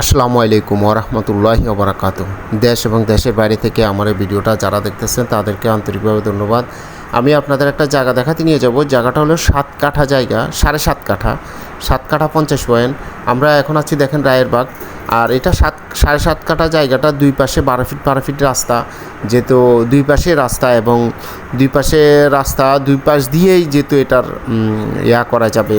আসসালামু আলাইকুম ওরহমতুল্লাহ ওবরাকাত দেশ এবং দেশের বাইরে থেকে আমার এই ভিডিওটা যারা দেখতেছেন, তাদেরকে আন্তরিকভাবে ধন্যবাদ। আমি আপনাদের একটা জায়গা দেখাতে নিয়ে যাব। জায়গাটা হলো সাত কাঠা জায়গা, সাড়ে সাত কাঠা। সাত কাঠা পঞ্চাশ পয়েন্ট। আমরা এখন আছি দেখেন রায়েরবাগ। আর এটা সাত, সাড়ে সাত কাঠা জায়গাটা দুই পাশে বারো ফিট বারো ফিট রাস্তা। যেহেতু দুই পাশে রাস্তা এবং দুই পাশে রাস্তা, দুই পাশ দিয়েই যেহেতু এটার ইয়া করা যাবে,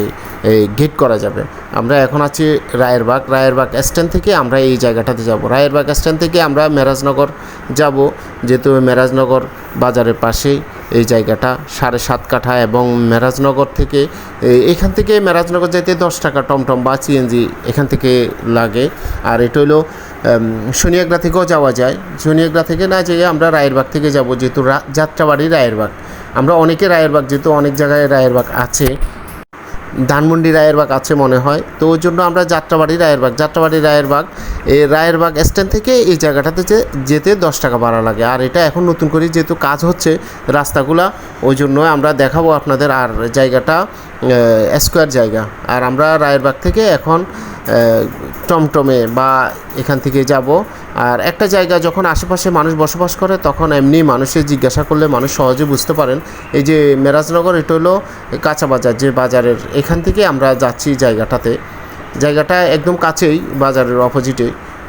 এই গেট করা যাবে। আমরা এখন আছি রায়েরবাগ। রায়েরবাগ স্ট্যান্ড থেকে আমরা এই জায়গাটাতে যাব। রায়েরবাগ স্ট্যান্ড থেকে আমরা মেরাজনগর যাব। যেহেতু মেরাজনগর বাজারের পাশেই। এই জায়গাটা সাড়ে সাত কাঠা এবং মেরাজনগর থেকে এখান থেকে মেরাজনগর যেতে দশ টাকা টমটম বা সিএনজি এখান থেকে লাগে। আর এটা হলো সোনিয়াগ্রা থেকেও যাওয়া যায়। শনিয়াগড়া থেকে না যেয়ে আমরা রায়েরবাগ থেকে যাব, যেহেতু যাত্রাবাড়ি রায়েরবাগ। আমরা অনেকে রায়েরবাগ, যেহেতু অনেক জায়গায় রায়েরবাগ আছে। ধানমন্ডি রায়েরবাগ আছে মনে হয়। তো ওই জন্য আমরা যাত্রাবাড়ি রায়েরবাগ যাত্রাবাড়ি রায়েরবাগ, এই রায়েরবাগ স্ট্যান্ড থেকে এই জায়গাটাতে যে যেতে দশ টাকা ভাড়া লাগে। আর এটা এখন নতুন করে যেহেতু কাজ হচ্ছে রাস্তাগুলা, ওই জন্য আমরা দেখাবো আপনাদের আর জায়গাটা স্কোয়ার জায়গা। আর আমরা রায়েরবাগ থেকে এখন টমটমে বা এখান থেকে যাব। আর একটা জায়গা যখন আশেপাশে মানুষ বসবাস করে, তখন এমনি মানুষের জিজ্ঞাসা করলে মানুষ সহজে বুঝতে পারেন। এই যে মেরাজনগর, এটা হলো কাঁচা বাজার, যে বাজারের এখান থেকে আমরা যাচ্ছি জায়গাটাতে। জায়গাটা একদম কাছেই, বাজারের অপোজিটে।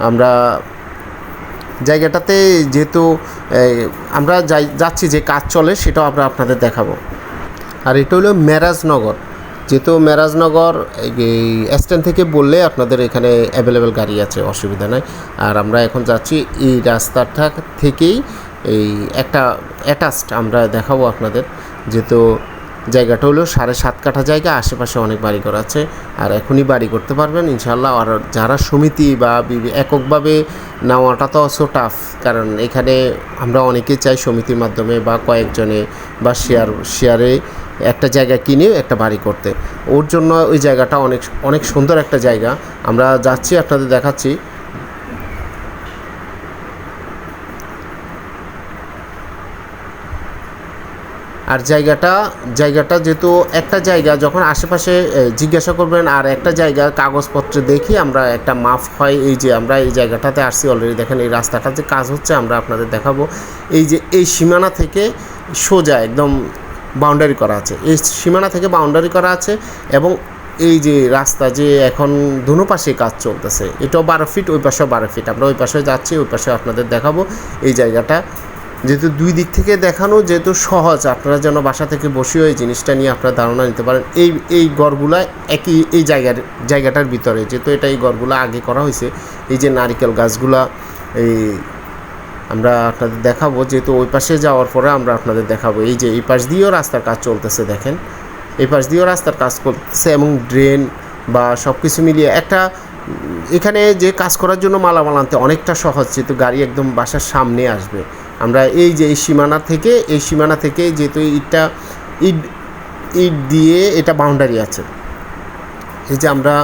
আমরা জায়গাটাতে যেহেতু আমরা যাই, যাচ্ছি যে কাজ চলে, সেটাও আমরা আপনাদের দেখাবো। আর এটা হলো মেরাজনগর। যেহেতু মেরাজনগর, এই স্ট্যান্ড থেকে বললে আপনাদের এখানে অ্যাভেলেবেল গাড়ি আছে, অসুবিধা নাই। আর আমরা এখন যাচ্ছি এই রাস্তাটা থেকেই এই একটা অ্যাটাচড আমরা দেখাবো আপনাদের। যেহেতু জায়গাটা হলো সাড়ে সাত কাঠা জায়গা, আশেপাশে অনেক বাড়ি ঘর আছে। আর এখনই বাড়ি করতে পারবেন ইনশাল্লাহ আর যারা সমিতি বা এককভাবে নেওয়াটা তো সো টাফ কারণ এখানে আমরা অনেকে চাই সমিতির মাধ্যমে বা কয়েকজনে বা শেয়ার শেয়ারে একটা জায়গা কিনে একটা বাড়ি করতে। ওর জন্য ওই জায়গাটা অনেক অনেক সুন্দর একটা জায়গা। আমরা যাচ্ছি, আপনাদের দেখাচ্ছি। আর জায়গাটা জায়গাটা যেহেতু একটা জায়গা, যখন আশেপাশে জিজ্ঞাসা করবেন আর একটা জায়গার কাগজপত্র দেখি আমরা একটা মাফ হয়। এই যে আমরা এই জায়গাটাতে আসছি অলরেডি দেখেন এই রাস্তাটা যে কাজ হচ্ছে, আমরা আপনাদের দেখাবো। এই যে এই সীমানা থেকে সোজা, একদম বাউন্ডারি করা আছে। এই সীমানা থেকে বাউন্ডারি করা আছে এবং এই যে রাস্তা যে এখন দুনো পাশে কাজ চলতেছে, এটাও বারো ফিট ওই পাশেও বারো ফিট আমরা ওই পাশে যাচ্ছি, ওই পাশে আপনাদের দেখাবো এই জায়গাটা। যেহেতু দুই দিক থেকে দেখানো, যেহেতু সহজ, আপনারা যেন বাসা থেকে বসেও এই জিনিসটা নিয়ে আপনারা ধারণা নিতে পারেন। এই এই গড়গুলা একই, এই জায়গার, জায়গাটার ভিতরে, যেহেতু এটা এই গড়গুলো আগে করা হয়েছে, এই যে নারিকেল গাছগুলা, এই আমরা আপনাদের দেখাবো, যেহেতু ওই পাশে যাওয়ার পরে আমরা আপনাদের দেখাবো। এই যে এই পাশ দিয়েও রাস্তার কাজ চলতেছে দেখেন। এই পাশ দিয়েও রাস্তার কাজ করতেছে এবং ড্রেন বা সব কিছু মিলিয়ে একটা, এখানে যে কাজ করার জন্য মালামাল আনতে অনেকটা সহজ, যেহেতু গাড়ি একদম বাসার সামনে আসবে। আমরা এই যে এই সীমানা থেকে, এই সীমানা থেকে যেহেতু ইটটা ইট ইট দিয়ে এটা বাউন্ডারি আছে। এই যে আমরা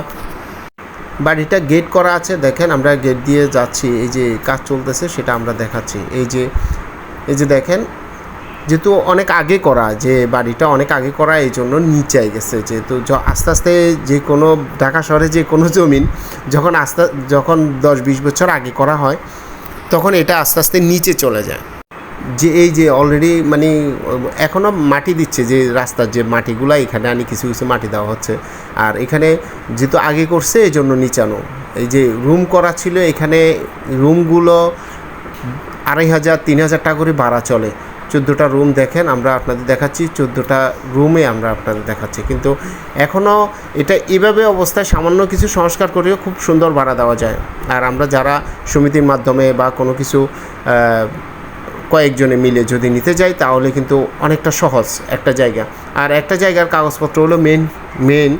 বাড়িটা গেট করা আছে। দেখেন আমরা গেট দিয়ে যাচ্ছি, এই যে কাজ চলতেছে সেটা আমরা দেখাচ্ছি। এই যে এই যে দেখেন, যেহেতু অনেক আগে করা, যে বাড়িটা অনেক আগে করা, এই জন্য নিচে গেছে। যেহেতু আস্তে আস্তে যে কোনো, ঢাকা শহরে যে কোনো জমিন যখন আস্তে, যখন দশ বিশ বছর আগে করা হয়, তখন এটা আস্তে আস্তে নিচে চলে যায়। যে এই যে অলরেডি মানে এখনও মাটি দিচ্ছে যে রাস্তার যে মাটিগুলো, এখানে আনি কিছু কিছু মাটি দেওয়া হচ্ছে। আর এখানে যেহেতু আগে করছে এই জন্য নিচানো। এই যে রুম করা ছিল, এখানে রুমগুলো আড়াই হাজার, তিন হাজার টাকা করে ভাড়া চলে। চোদ্দোটা রুম দেখেন, আমরা আপনাদের দেখাচ্ছি, চোদ্দোটা রুমে আমরা আপনাদের দেখাচ্ছি। কিন্তু এখনও এটা এভাবে অবস্থায় সামান্য কিছু সংস্কার করেও খুব সুন্দর ভাড়া দেওয়া যায়। আর আমরা যারা সমিতির মাধ্যমে বা কোনো কিছু কয়েকজনে মিলে যদি নিতে যাই, তাহলে কিন্তু অনেকটা সহজ একটা জায়গা। আর একটা জায়গার কাগজপত্র হলো মেন মেন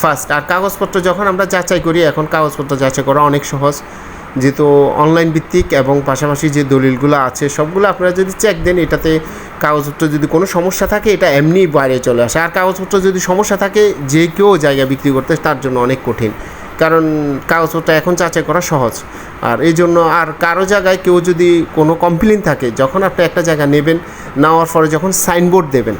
ফার্স্ট আর কাগজপত্র যখন আমরা যাচাই করি, এখন কাগজপত্র যাচাই করা অনেক সহজ। যেহেতু অনলাইন ভিত্তিক এবং পাশাপাশি যে দলিলগুলো আছে, সবগুলো আপনারা যদি চেক দেন, এটাতে কাগজপত্র যদি কোনো সমস্যা থাকে, এটা এমনি বাইরে চলে আসে। আর কাগজপত্র যদি সমস্যা থাকে, যে কেউ জায়গা বিক্রি করতে, তার জন্য অনেক কঠিন। কারণ কাগজপত্র এখন যাচাই করা সহজ। আর এই জন্য আর কারও জায়গায় কেউ যদি কোনো কমপ্লেন থাকে, যখন আপনি একটা জায়গা নেবেন, নেওয়ার পরে যখন সাইনবোর্ড দেবেন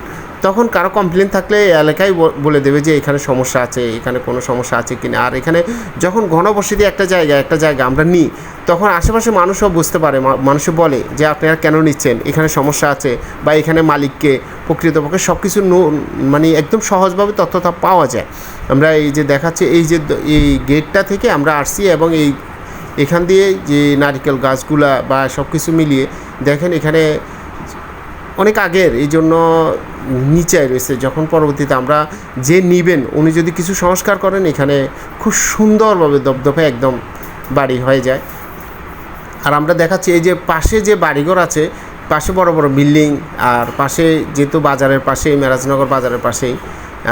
তখন কারও কমপ্লেন থাকলে এলাকায় বলে দেবে যে এখানে সমস্যা আছে, এখানে কোনো সমস্যা আছে কিনা। আর এখানে যখন ঘনবসতি একটা জায়গা একটা জায়গা আমরা নিই, তখন আশেপাশে মানুষও বুঝতে পারে, মা- মানুষও বলে যে আপনারা কেন নিচ্ছেন? এখানে সমস্যা আছে বা এখানে মালিককে, প্রকৃতপক্ষে সব কিছু মানে একদম সহজভাবে তথ্যটা পাওয়া যায়। আমরা এই যে দেখাচ্ছি, এই যে এই গেটটা থেকে আমরা আসছি এবং এই, এখান দিয়ে যে নারিকেল গাছগুলা বা সব কিছু মিলিয়ে দেখেন এখানে অনেক আগের, এই জন্য নিচায় রয়েছে। যখন পরবর্তীতে আমরা যে নিবেন, উনি যদি কিছু সংস্কার করেন, এখানে খুব সুন্দরভাবে দপদপে একদম বাড়ি হয়ে যায়। আর আমরা দেখাচ্ছি এই যে পাশে যে বাড়িঘর আছে, পাশে বড় বড় বিল্ডিং, আর পাশে যেহেতু বাজারের পাশেই, মেরাজনগর বাজারের পাশেই,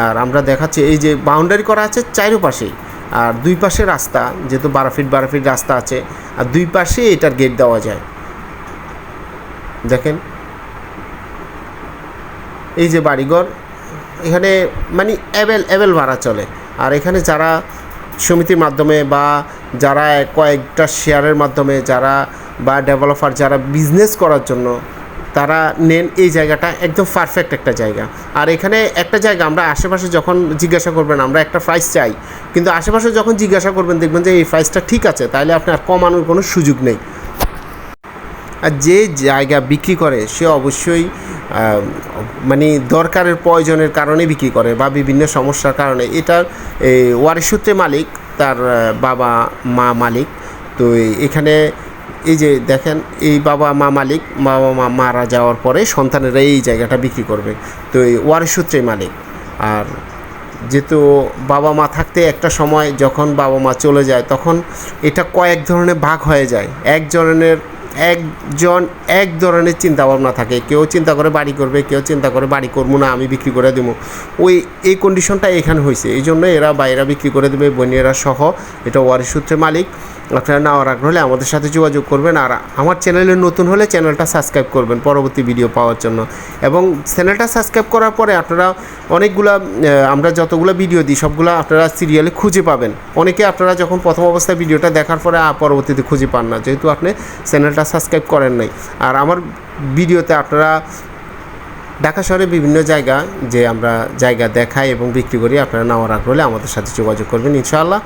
আর আমরা দেখাচ্ছি এই যে বাউন্ডারি করা আছে চারো পাশেই আর দুই পাশে রাস্তা, যেহেতু বারো ফিট বারো ফিট রাস্তা আছে, আর দুই পাশে এটার গেট দেওয়া যায়। দেখেন এই যে বাড়িঘর, এখানে মানে অ্যাভেল অ্যাভেল ভাড়া চলে। আর এখানে যারা সমিতির মাধ্যমে বা যারা কয়েকটা শেয়ারের মাধ্যমে যারা বা ডেভেলপার যারা বিজনেস করার জন্য, তারা নেন এই জায়গাটা একদম পারফেক্ট একটা জায়গা। আর এখানে একটা জায়গা আমরা আশেপাশে যখন জিজ্ঞাসা করবেন, আমরা একটা প্রাইস চাই। কিন্তু আশেপাশে যখন জিজ্ঞাসা করবেন, দেখবেন যে এই প্রাইসটা ঠিক আছে, তাহলে আপনার কমানোর কোনো সুযোগ নেই। আর যে জায়গা বিক্রি করে, সে অবশ্যই মানে দরকারের প্রয়োজনের কারণে বিক্রি করে বা বিভিন্ন সমস্যার কারণে। এই ওয়ারিশ সূত্রে মালিক, তার বাবা, মা মালিক। তো এখানে এই যে দেখেন, এই বাবা, মা মালিক, বাবা, মা, মারা যাওয়ার পরে সন্তানেরা এই জায়গাটা বিক্রি করবে। তো এই ওয়ারিশ সূত্রে মালিক। আর যেহেতু বাবা মা থাকতে একটা সময় যখন বাবা মা চলে যায়, তখন এটা কয়েক ধরনের ভাগ হয়ে যায়। এক ধরনের একজন, এক ধরনের চিন্তা ভাবনা থাকে। কেউ চিন্তা করে বাড়ি করবে, কেউ চিন্তা করে বাড়ি করব না, আমি বিক্রি করে দেবো। ওই, এই কন্ডিশনটা এখানে হয়েছে। এই জন্য এরা বাইরা বিক্রি করে দেবে, বোনেরা সহ, এটা ওয়ারি সূত্রে মালিক। আপনারা নেওয়ার আগ্রহ হলে আমাদের সাথে যোগাযোগ করবেন আর আমার চ্যানেলে নতুন হলে চ্যানেলটা সাবস্ক্রাইব করবেন পরবর্তী ভিডিও পাওয়ার জন্য। এবং চ্যানেলটা সাবস্ক্রাইব করার পরে আপনারা অনেকগুলা আমরা যতগুলো ভিডিও দিই, সবগুলো আপনারা সিরিয়ালে খুঁজে পাবেন। অনেকে আপনারা যখন প্রথম অবস্থায় ভিডিওটা দেখার পরে পরবর্তীতে খুঁজে পান না। যেহেতু আপনি চ্যানেলটা সাবস্ক্রাইব করেন নাই। আর আমার ভিডিওতে আপনারা ঢাকা শহরে বিভিন্ন জায়গা যে আমরা জায়গা দেখাই এবং বিক্রি করি, আপনারা নেওয়ার আগ্রহ হলে আমাদের সাথে যোগাযোগ করবেন, ইনশাআল্লাহ।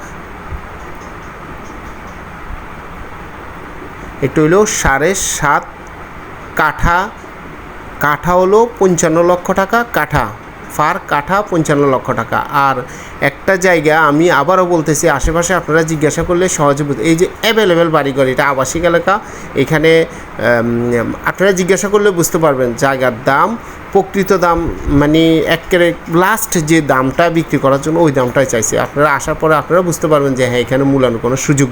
একটু হলো সাড়ে সাত কাঠা। কাঠা হলো পঞ্চান্ন লক্ষ টাকা, কাঠা। ফার কাঠা পঞ্চান্ন লক্ষ টাকা। আর একটা জায়গা আমি আবারও বলতেছি, আশেপাশে আপনারা জিজ্ঞাসা করলে সহজে এই যে অ্যাভেলেবেল বাড়িঘর, এটা আবাসিক এলাকা। এখানে আপনারা জিজ্ঞাসা করলে বুঝতে পারবেন জায়গার দাম, প্রকৃত দাম মানে একেবারে লাস্ট যে দামটা বিক্রি করার জন্য ওই দামটাই চাইছে। আপনারা আসার পরে আপনারা বুঝতে পারবেন যে হ্যাঁ এখানে মূল্যায়ন কোনো সুযোগ